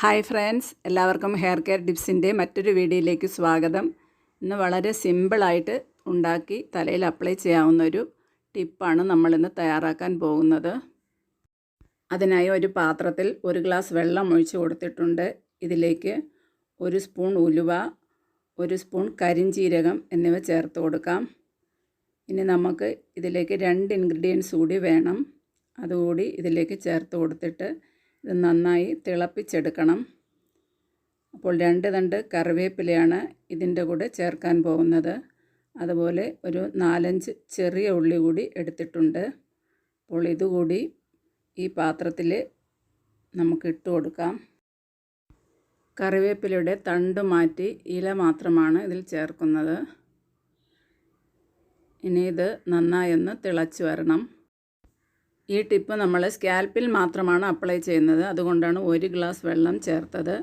Hi friends എല്ലാവർക്കും hair care ടിപ്സിന്റെ മറ്റൊരു വീഡിയോയിലേക്ക് സ്വാഗതം. ഇന്ന് വളരെ സിമ്പിളായിട്ട് ഉണ്ടാക്കി തലയിൽ അപ്ലൈ ചെയ്യാവുന്ന ഒരു ടിപ്പാണ് നമ്മളിന്ന് തയ്യാറാക്കാൻ പോകുന്നത്. അതിനായി ഒരു പാത്രത്തിൽ ഒരു ഗ്ലാസ് വെള്ളം ഒഴിച്ച് കൊടുത്തിട്ടുണ്ട്. ഇതിലേക്ക് ഒരു സ്പൂൺ ഉലുവ ഒരു സ്പൂൺ കരിഞ്ചീരകം എന്നിവ ചേർത്ത് കൊടുക്കാം. ഇനി നമുക്ക് ഇതിലേക്ക് രണ്ട് ഇൻഗ്രീഡിയൻസ് കൂടി വേണം. അതുകൂടി ഇതിലേക്ക് ചേർത്ത് കൊടുത്തിട്ട് ഇത് നന്നായി തിളപ്പിച്ചെടുക്കണം. അപ്പോൾ രണ്ട് തണ്ട് കറിവേപ്പിലയാണ് ഇതിന്റെ കൂടെ ചേർക്കാൻ പോകുന്നത്. അതുപോലെ ഒരു നാലഞ്ച് ചെറിയ ഉള്ളി കൂടി എടുത്തിട്ടുണ്ട്. അപ്പോൾ ഇതുകൂടി ഈ പാത്രത്തിൽ നമുക്ക് ഇട്ട് കൊടുക്കാം. കറിവേപ്പിലയുടെ തണ്ട് മാറ്റി ഇല മാത്രമാണ് ഇതിൽ ചേർക്കുന്നത്. ഇനി ഇത് നന്നായി ഒന്ന് തിളച്ച് വരണം. ഈ ടിപ്പ് നമ്മൾ സ്കാൽപ്പിൽ മാത്രമാണ് അപ്ലൈ ചെയ്യുന്നത്. അതുകൊണ്ടാണ് ഒരു ഗ്ലാസ് വെള്ളം ചേർത്തത്.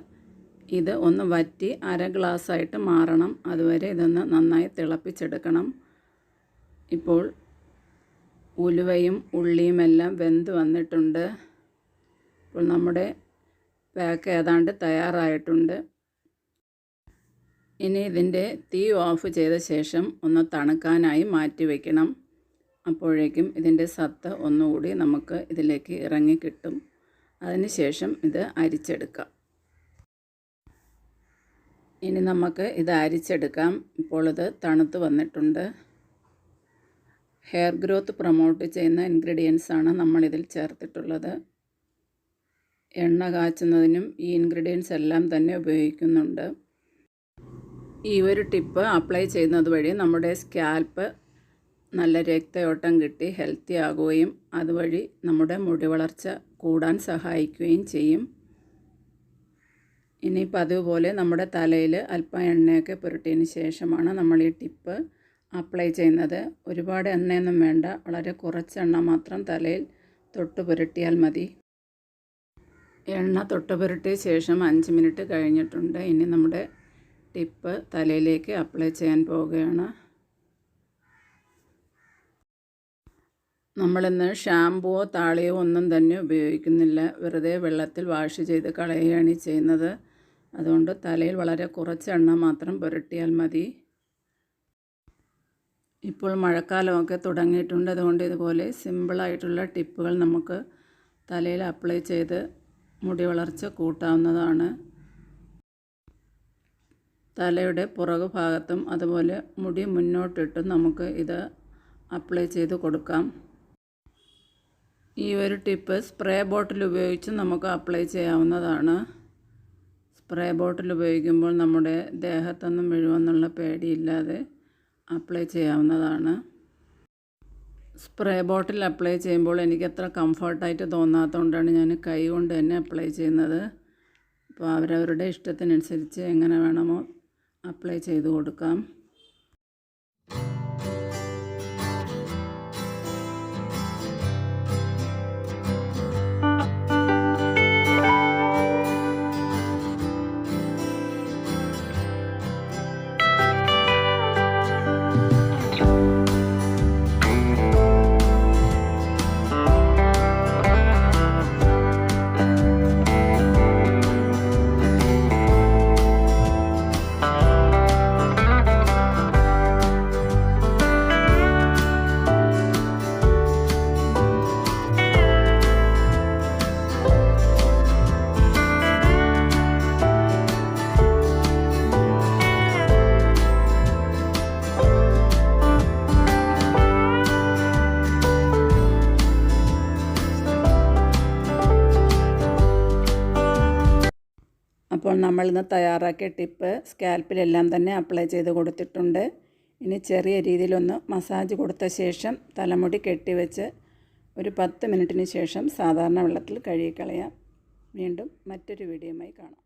ഇത് ഒന്ന് വറ്റി അര ഗ്ലാസ് ആയിട്ട് മാറണം. അതുവരെ ഇതൊന്ന് നന്നായി തിളപ്പിച്ചെടുക്കണം. ഇപ്പോൾ ഉലുവയും ഉള്ളിയും എല്ലാം വെന്ത് വന്നിട്ടുണ്ട്. ഇപ്പോൾ നമ്മുടെ പാക്ക് ഏതാണ്ട് തയ്യാറായിട്ടുണ്ട്. ഇനി ഇതിന്റെ തീ ഓഫ് ചെയ്ത ശേഷം ഒന്ന് തണുക്കാനായി മാറ്റി വയ്ക്കണം അപ്പോഴേക്കും ഇതിന്റെ സത്ത് ഒന്നുകൂടി നമുക്ക് ഇതിലേക്ക് ഇറങ്ങി കിട്ടും. അതിനുശേഷം ഇത് അരിച്ചെടുക്കാം. ഇനി നമുക്ക് ഇത് അരിച്ചെടുക്കാം. ഇപ്പോൾ ഇത് തണുത്ത് വന്നിട്ടുണ്ട്. ഹെയർ ഗ്രോത്ത് പ്രൊമോട്ട് ചെയ്യുന്ന ഇൻഗ്രീഡിയൻസ് ആണ് നമ്മളിതിൽ ചേർത്തിട്ടുള്ളത്. എണ്ണ കാച്ചുന്നതിനും ഈ ഇൻഗ്രീഡിയൻസ് എല്ലാം തന്നെ ഉപയോഗിക്കുന്നുണ്ട്. ഈ ഒരു ടിപ്പ് അപ്ലൈ ചെയ്യുന്നത് വഴി നമ്മുടെ സ്കാൽപ്പ് നല്ല രക്തയോട്ടം കിട്ടി ഹെൽത്തി ആകുകയും അതുവഴി നമ്മുടെ മുടി വളർച്ച കൂടാൻ സഹായിക്കുകയും ചെയ്യും. ഇനി പതിവ് പോലെ നമ്മുടെ തലയിൽ അല്പം എണ്ണയൊക്കെ പുരട്ടിയതിന് ശേഷമാണ് നമ്മൾ ഈ ടിപ്പ് അപ്ലൈ ചെയ്യുന്നത്. ഒരുപാട് എണ്ണയൊന്നും വേണ്ട വളരെ കുറച്ച് എണ്ണ മാത്രം തലയിൽ തൊട്ട് പുരട്ടിയാൽ മതി. എണ്ണ തൊട്ട് പുരട്ടിയ ശേഷം അഞ്ച് മിനിറ്റ് കഴിഞ്ഞിട്ടുണ്ട്. ഇനി നമ്മുടെ ടിപ്പ് തലയിലേക്ക് അപ്ലൈ ചെയ്യാൻ പോവുകയാണ്. നമ്മളിന്ന് ഷാമ്പുവോ താളിയോ ഒന്നും തന്നെ ഉപയോഗിക്കുന്നില്ല. വെറുതെ വെള്ളത്തിൽ വാഷ് ചെയ്ത് കളയുകയാണ് ചെയ്യുന്നത്. അതുകൊണ്ട് തലയിൽ വളരെ കുറച്ച് എണ്ണ മാത്രം പുരട്ടിയാൽ മതി. ഇപ്പോൾ മഴക്കാലമൊക്കെ തുടങ്ങിയിട്ടുണ്ട്. അതുകൊണ്ട് ഇതുപോലെ സിമ്പിളായിട്ടുള്ള ടിപ്പുകൾ നമുക്ക് തലയിൽ അപ്ലൈ ചെയ്ത് മുടി വളർച്ച കൂട്ടാവുന്നതാണ്. തലയുടെ പുറകു ഭാഗത്തും അതുപോലെ മുടി മുന്നോട്ടിട്ടും നമുക്ക് ഇത് അപ്ലൈ ചെയ്ത് കൊടുക്കാം. ഈ ഒരു ടിപ്പ് സ്പ്രേ ബോട്ടിൽ ഉപയോഗിച്ച് നമുക്ക് അപ്ലൈ ചെയ്യാവുന്നതാണ്. സ്പ്രേ ബോട്ടിൽ ഉപയോഗിക്കുമ്പോൾ നമ്മുടെ ദേഹത്തൊന്നും വീഴുമെന്നുള്ള പേടിയില്ലാതെ അപ്ലൈ ചെയ്യാവുന്നതാണ്. സ്പ്രേ ബോട്ടിൽ അപ്ലൈ ചെയ്യുമ്പോൾ എനിക്ക് അത്ര കംഫർട്ടായിട്ട് തോന്നാത്തതുകൊണ്ടാണ് ഞാൻ കൈ കൊണ്ട് തന്നെ അപ്ലൈ ചെയ്യുന്നത്. അപ്പോൾ അവരവരുടെ ഇഷ്ടത്തിനനുസരിച്ച് എങ്ങനെ വേണമോ അപ്ലൈ ചെയ്ത് കൊടുക്കാം. അപ്പോൾ നമ്മൾ ഇന്ന് തയ്യാറാക്കിയ ടിപ്പ് സ്കാൽപ്പിലെല്ലാം തന്നെ അപ്ലൈ ചെയ്ത് കൊടുത്തിട്ടുണ്ട്. ഇനി ചെറിയ രീതിയിലൊന്ന് മസാജ് കൊടുത്ത ശേഷം തലമുടി കെട്ടിവെച്ച് ഒരു പത്ത് മിനിറ്റിന് ശേഷം സാധാരണ വെള്ളത്തിൽ കഴുകിക്കളയാം. വീണ്ടും മറ്റൊരു വീഡിയോയുമായി കാണാം.